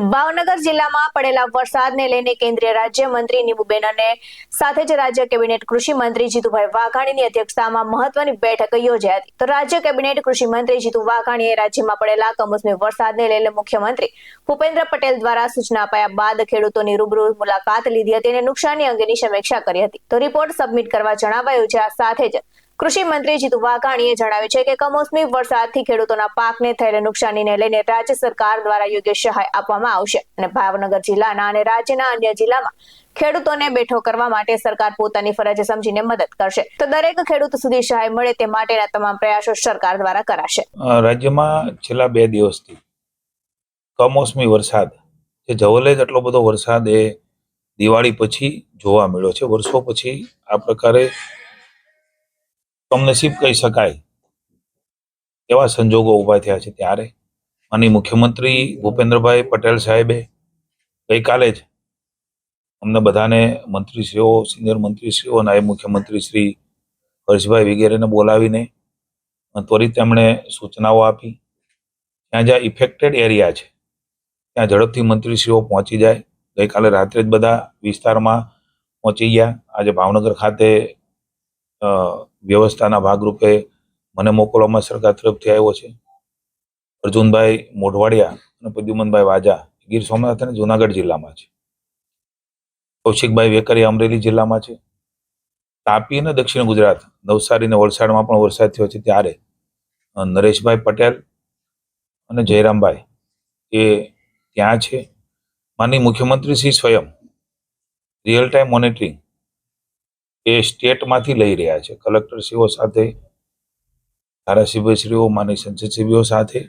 ભાવનગર જિલ્લામાં પડેલા વરસાદને લઈને કેન્દ્રીય રાજ્યમંત્રી નીમુબેન અને સાથે જ રાજ્ય કેબિનેટ કૃષિ મંત્રી જીતુભાઈ વાઘાણીની અધ્યક્ષતામાં મહત્વની બેઠક યોજાઈ હતી. તો રાજ્ય કેબિનેટ કૃષિ મંત્રી જીતુ વાઘાણીએ રાજ્યમાં પડેલા કમોસમી વરસાદને લઈને મુખ્યમંત્રી ભૂપેન્દ્ર પટેલ દ્વારા સૂચના અપાયા બાદ ખેડૂતોની રૂબરૂ મુલાકાત લીધી હતી અને નુકસાની અંગેની સમીક્ષા કરી હતી. તો રિપોર્ટ સબમિટ કરવા જણાવાયું છે. આ સાથે જ કૃષિ મંત્રી જીતુ વાઘાણીએ જણાવ્યું છે કે કમોસમી વરસાદથી ખેડૂતોના પાકને થયેલ નુકસાનીને લઈને રાજ્ય સરકાર દ્વારા યોગ્ય સહાય આપવામાં આવશે અને ભાવનગર જિલ્લાના અને રાજ્યના અન્ય જિલ્લામાં ખેડૂતોને બેઠો કરવા માટે સરકાર પોતાની ફરજ સમજીને મદદ કરશે. તો દરેક ખેડૂત સુધી સહાય મળે તે માટેના તમામ પ્રયાસો સરકાર દ્વારા કરાશે. રાજ્યમાં છેલ્લા બે દિવસથી કમોસમી વરસાદ, જે જવલે એટલો બધો વરસાદ એ દિવાળી પછી જોવા મળ્યો છે. વર્ષો પછી આ પ્રકારે કમનસીબ કહી શકાય. એવા સંજોગો ઊભા થયા છે ત્યારે? માની મુખ્યમંત્રી ભૂપેન્દ્રભાઈ પટેલ સાહેબે ગઈકાલે જ અમને બધાને મંત્રીશ્રીઓ, સિનિયર મંત્રીશ્રીઓ, નાયબ મુખ્યમંત્રી શ્રી હર્ષભાઈ વગેરેને બોલાવીને ત્વરિત તેમણે સૂચનાઓ આપી. ત્યાં જ્યાં ઇફેક્ટેડ એરિયા છે, ત્યાં ઝડપથી મંત્રીશ્રીઓ પહોંચી જાય. ગઈકાલે રાત્રે જ બધા વિસ્તારમાં પહોંચી ગયા. આજે ભાવનગર ખાતે વ્યવસ્થાના ભાગરૂપે મને મોકલવામાં સરકાર તરફથી આવ્યો છે. અર્જુનભાઈ મોઢવાડિયા અને પ્રદ્યુમનભાઈ વાજા ગીર સોમનાથ અને જુનાગઢ જિલ્લામાં છે. કૌશિકભાઈ વેકરિયા અમરેલી જિલ્લામાં છે. તાપી અને દક્ષિણ ગુજરાત, નવસારી અને વલસાડમાં પણ વરસાદ થયો છે ત્યારે. નરેશભાઈ પટેલ અને જયરામભાઈ એ ત્યાં છે. માનની મુખ્યમંત્રી શ્રી સ્વયં. Real time monitoring. એ સ્ટેટમાંથી લઈ રહ્યા છે. કલેક્ટરશ્રીઓ સાથે, ધારાસભ્યશ્રીઓ માની સંસદસભ્યો સાથે,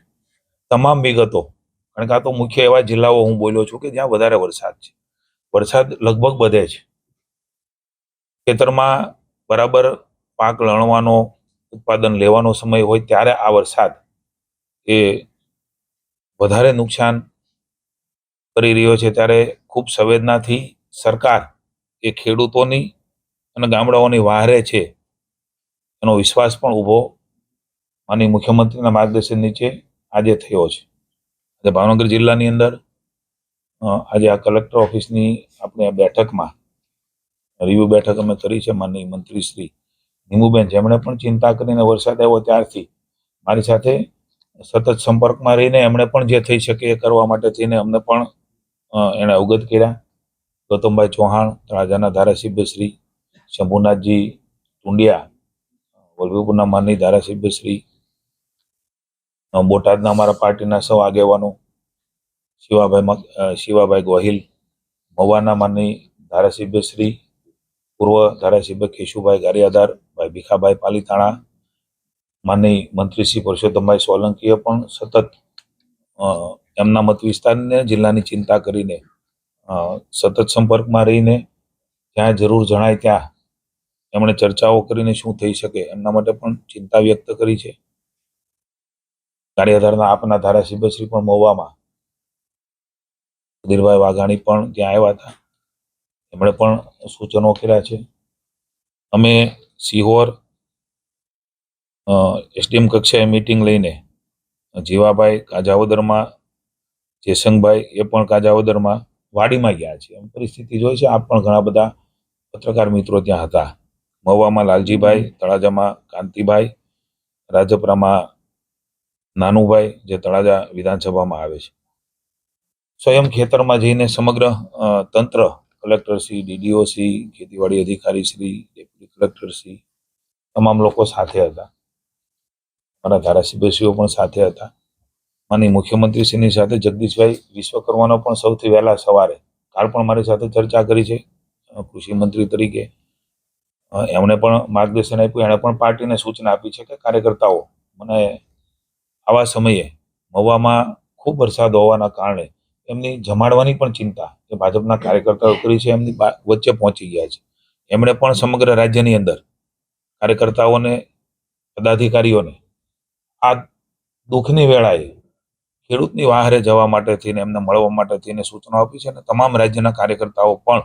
તમામ વિગતો, કારણ કે આ તો મુખ્ય એવા જિલ્લાઓ હું બોલ્યો છું કે જ્યાં વધારે વરસાદ છે. વરસાદ લગભગ બધે છે. ખેતરમાં બરાબર પાક લણવાનો, ઉત્પાદન લેવાનો સમય હોય ત્યારે આ વરસાદ એ વધારે નુકસાન કરી રહ્યો છે. ત્યારે ખૂબ સંવેદનાથી સરકાર એ ખેડૂતોની અને ગામડાઓની વહારે છે, એનો વિશ્વાસ પણ ઊભો માની મુખ્યમંત્રીના માર્ગદર્શન નીચે આજે થયો છે. આજે ભાવનગર જિલ્લાની અંદર આજે આ કલેક્ટર ઓફિસની આપણે આ બેઠકમાં, રિવ્યુ બેઠક અમે કરી છે માનની મંત્રી શ્રી નીમુબેન. જેમણે પણ ચિંતા કરીને વરસાદ આવ્યો ત્યારથી મારી સાથે સતત સંપર્કમાં રહીને એમણે પણ જે થઈ શકે એ કરવા માટે થઈને અમને પણ એણે અવગત કર્યા. ગૌતમભાઈ ચૌહાણ, રાજાના ધારાસભ્ય શ્રી શંભુનાથજી ટુંડિયા વલ્લભીપુરના માનની ધારાસભ્ય શ્રી બોટાદના અમારા પાર્ટીના સૌ આગેવાનો, શિવાભાઈ શિવાભાઈ ગોહિલ મવાના માનની ધારાસભ્ય શ્રી, પૂર્વ ધારાસભ્ય કેશુભાઈ ગારિયાદાર ભાઈ ભીખાભાઈ પાલીતાણા માનની મંત્રી શ્રી પરસોત્તમભાઈ સોલંકીએ પણ સતત એમના મત વિસ્તારને જિલ્લાની ચિંતા કરીને સતત સંપર્કમાં રહીને, જ્યાં જરૂર જણાય ત્યાં એમણે ચર્ચાઓ કરીને શું થઈ શકે એમના માટે પણ ચિંતા વ્યક્ત કરી છે. ગારિયાધારના આપના ધારાસભ્યશ્રી પણ મહુવામાં સુધીરભાઈ વાઘાણી પણ ત્યાં આવ્યા હતા. એમણે પણ સૂચનો કર્યા છે. અમે સિહોર એસડીએમ કક્ષાએ મીટિંગ લઈને જીવાભાઈ કાજાવદરમાં, જેસંગભાઈ એ પણ કાજાવદરમાં વાડીમાં ગયા છે એમ પરિસ્થિતિ જોઈ છે. આપ પણ ઘણા બધા પત્રકાર મિત્રો ત્યાં હતા. મહુવામાં લાલજીભાઈ તળાજામાં કાંતિભાઈ રાજપરામાં નાનુભાઈ જે તળાજા વિધાનસભામાં આવે છે. સ્વયં ખેતરમાં જઈને સમગ્ર તંત્ર કલેક્ટરશ્રી ડીડીઓશ્રી ખેતીવાડી અધિકારીશ્રી ડેપ્યુટી કલેક્ટરશ્રી તમામ લોકો સાથે હતા. મારા ધારાસભ્યશ્રીઓ પણ સાથે હતા. માની મુખ્યમંત્રીશ્રીની સાથે જગદીશભાઈ વિશ્વકર્માનો પણ સૌથી વહેલા સવારે કાલ પણ મારી સાથે ચર્ચા કરી છે કૃષિ મંત્રી તરીકે. એમણે પણ માર્ગદર્શન આપ્યું, એણે પણ પાર્ટીને સૂચના આપી છે કે કાર્યકર્તાઓ મને આવા સમયે મહુવામાં ખૂબ વરસાદ હોવાના કારણે એમની જમાડવાની પણ ચિંતા કે ભાજપના કાર્યકર્તાઓ કરી છે, એમની વચ્ચે પહોંચી ગયા છે. એમણે પણ સમગ્ર રાજ્યની અંદર કાર્યકર્તાઓને, પદાધિકારીઓને આ દુઃખની વેળાએ ખેડૂતની વાહરે જવા માટે થઈને, એમને મળવા માટે થઈને સૂચનો આપી છે અને તમામ રાજ્યના કાર્યકર્તાઓ પણ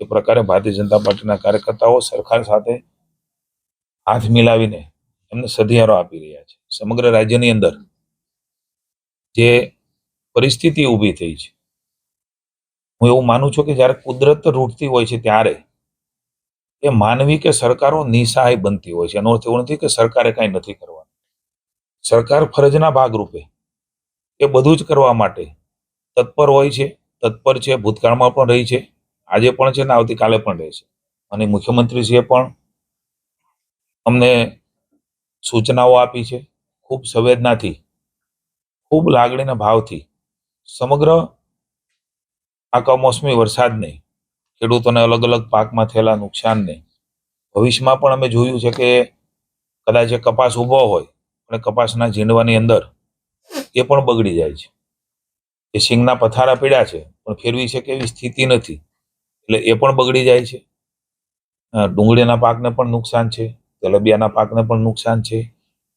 એ પ્રકારે ભારતીય જનતા પાર્ટીના કાર્યકર્તાઓ સરકાર સાથે હાથ મિલાવીને એમને સધિયારો આપી રહ્યા છે. સમગ્ર રાજ્યની અંદર જે પરિસ્થિતિ ઊભી થઈ છે, હું એવું માનું છું કે જ્યારે કુદરત રૂટતી હોય છે ત્યારે એ માનવી કે સરકારો નિસહાય બનતી હોય છે. એનો અર્થ એવો નથી કે સરકારે કાંઈ નથી કરવાનું. સરકાર ફરજના ભાગરૂપે એ બધું જ કરવા માટે તત્પર હોય છે. તત્પર છે, ભૂતકાળમાં પણ રહી છે. આજે પણ છે ને આવતીકાલે પણ રહેશે. અને મુખ્યમંત્રીશ્રીએ પણ અમને સૂચનાઓ આપી છે, ખૂબ સંવેદનાથી, ખૂબ લાગણીના ભાવથી. સમગ્ર આ કમોસમી વરસાદને, ખેડૂતોને અલગ અલગ પાકમાં થયેલા નુકસાનને, ભવિષ્યમાં પણ અમે જોયું છે કે કદાચ એ કપાસ ઊભો હોય અને કપાસના ઝીંડવાની અંદર એ પણ બગડી જાય છે. એ સિંગના પથારા પીડા છે, પણ ફેરવી શકે એવી સ્થિતિ નથી. એટલે એ પણ બગડી જાય છે. ડુંગળીના પાકને પણ નુકસાન છે તેલબિયાના પાકને પણ નુકસાન છે.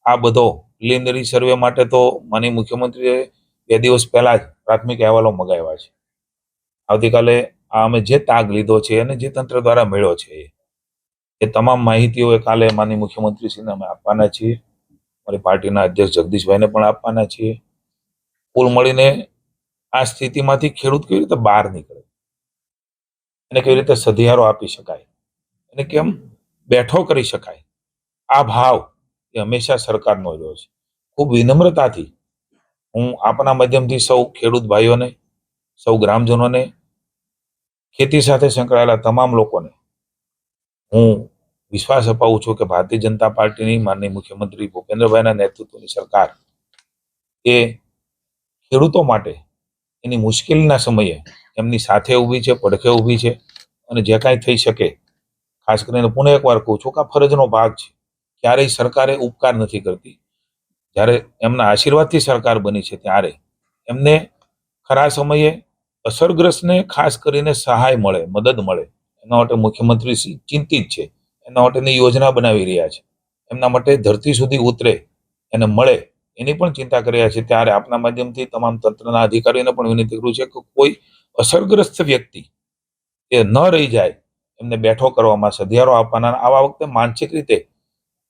આ બધો પ્રિલિમિનરી સર્વે માટે તો માની મુખ્યમંત્રીએ બે દિવસ પહેલા જ પ્રાથમિક અહેવાલો મગાવ્યા છે. આવતીકાલે આ અમે જે તાગ લીધો છે અને જે તંત્ર દ્વારા મેળ્યો છે એ. તમામ માહિતીઓ કાલે માનીય મુખ્યમંત્રીશ્રીને અમે આપવાના છીએ. મારી પાર્ટીના અધ્યક્ષ જગદીશભાઈને પણ આપવાના છીએ. કુલ મળીને આ સ્થિતિમાંથી ખેડૂત કેવી રીતે બહાર નીકળે? એને કેવી રીતે સધિયારો આપી શકાય? એને કેમ? બેઠો કરી શકાય. આ ભાવ એ હંમેશા સરકારનો રહ્યો છે. ખૂબ વિનમ્રતાથી હું આપના માધ્યમથી સૌ ખેડૂત ભાઈઓને, સૌ ગ્રામજનોને, ખેતી સાથે સંકળાયેલા તમામ લોકોને હું વિશ્વાસ અપાવું છું કે ભારતીય જનતા પાર્ટીની માનનીય મુખ્યમંત્રી ભૂપેન્દ્રભાઈના નેતૃત્વની સરકાર એ ખેડૂતો માટે એની મુશ્કેલીના સમયે એમની સાથે ઊભી છે, પડખે ઊભી છે અને જે કાંઈ થઈ શકે, ખાસ કરીને પુનઃ એકવાર કહું છું કે આ ફરજનો ભાગ છે. ક્યારેય સરકારે ઉપકાર નથી કરતી. જ્યારે એમના આશીર્વાદથી સરકાર બની છે ત્યારે એમને ખરા સમયે અસરગ્રસ્તને ખાસ કરીને સહાય મળે, મદદ મળે. એના માટે મુખ્યમંત્રી શ્રી ચિંતિત છે. એના માટેની યોજના બનાવી રહ્યા છે. એમના માટે ધરતી સુધી ઉતરે, એને મળે એની પણ ચિંતા કરી રહ્યા છે. ત્યારે આપના માધ્યમથી તમામ તંત્રના અધિકારીઓને પણ વિનંતી કરું છે કે કોઈ અસરગ્રસ્ત વ્યક્તિ એ ન રહી જાય, એમને બેઠો કરવામાં સધિયારો આપવાના. આવા વખતે માનસિક રીતે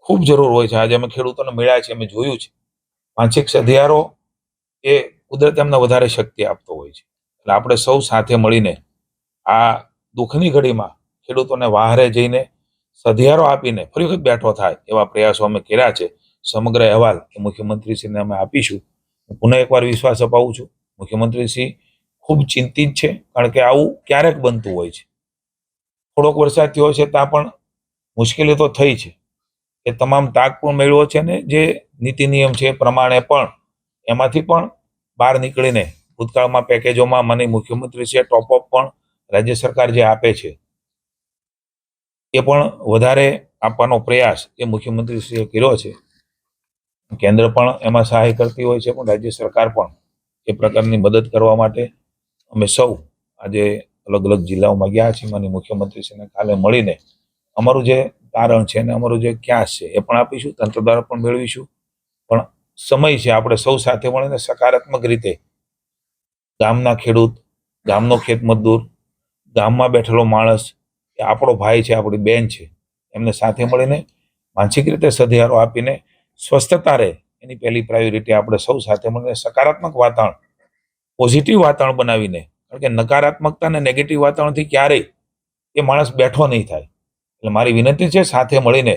ખૂબ જરૂર હોય છે. આજે અમે ખેડૂતોને મળ્યા છે અમે જોયું છે. માનસિક સધિયારો એ કુદરત એમને વધારે શક્તિ આપતો હોય છે. એટલે આપણે સૌ સાથે મળીને આ દુઃખની ઘડીમાં ખેડૂતોને વાહરે જઈને સધિયારો આપીને ફરી વખત બેઠો થાય એવા પ્રયાસો અમે કર્યા છે. સમગ્ર અહેવાલ એ મુખ્યમંત્રીશ્રીને અમે આપીશું. હું પુનઃ એકવાર વિશ્વાસ અપાવું છું. મુખ્યમંત્રીશ્રી ખૂબ ચિંતિત છે કારણ કે આવું ક્યારેક બનતું હોય છે. થોડોક વરસાદ થયો છે ત્યાં પણ મુશ્કેલી તો થઈ છે. એ તમામ તાક પણ મેળવ્યો છે ને જે નીતિ નિયમ છે એ પ્રમાણે પણ એમાંથી પણ બહાર નીકળીને ભૂતકાળમાં પેકેજોમાં મને મુખ્યમંત્રી છે ટોપઅપ પણ રાજ્ય સરકાર જે આપે છે, એ પણ વધારે આપવાનો પ્રયાસ એ મુખ્યમંત્રીશ્રીએ કર્યો છે. કેન્દ્ર પણ એમાં સહાય કરતી હોય છે, પણ રાજ્ય સરકાર પણ એ પ્રકારની મદદ કરવા માટે અમે સૌ આજે અલગ અલગ જિલ્લાઓમાં ગયા છીએ. માની મુખ્યમંત્રીશ્રીને કાલે મળીને અમારું જે તારણ છે અને અમારું જે ક્યાસ છે એ પણ આપીશું તંત્ર દ્વારા પણ મેળવીશું. પણ સમય છે, આપણે સૌ સાથે મળીને સકારાત્મક રીતે ગામના ખેડૂત, ગામનો ખેત મજદૂર, ગામમાં બેઠેલો માણસ, એ આપણો ભાઈ છે, આપણી બેન છે, એમને સાથે મળીને માનસિક રીતે સધિયારો આપીને સ્વસ્થતા રહે. એની પહેલી પ્રાયોરિટી આપણે સૌ સાથે મળીને સકારાત્મક વાતાવરણ પોઝિટિવ વાતાવરણ બનાવીને, કારણ કે નકારાત્મકતા અને નેગેટિવ વાતાવરણથી ક્યારેય એ માણસ બેઠો નહીં થાય. એટલે મારી વિનંતી છે સાથે મળીને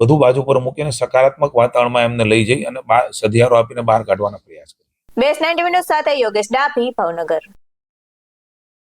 બધું બાજુ પર મૂકીને સકારાત્મક વાતાવરણમાં એમને લઈ જઈ અને સધિયારો આપીને બહાર કાઢવાનો પ્રયાસ કરીએ. બેસ્ટ નાઇન્ટી સાથે યોગેશ ડાભી, ભાવનગર.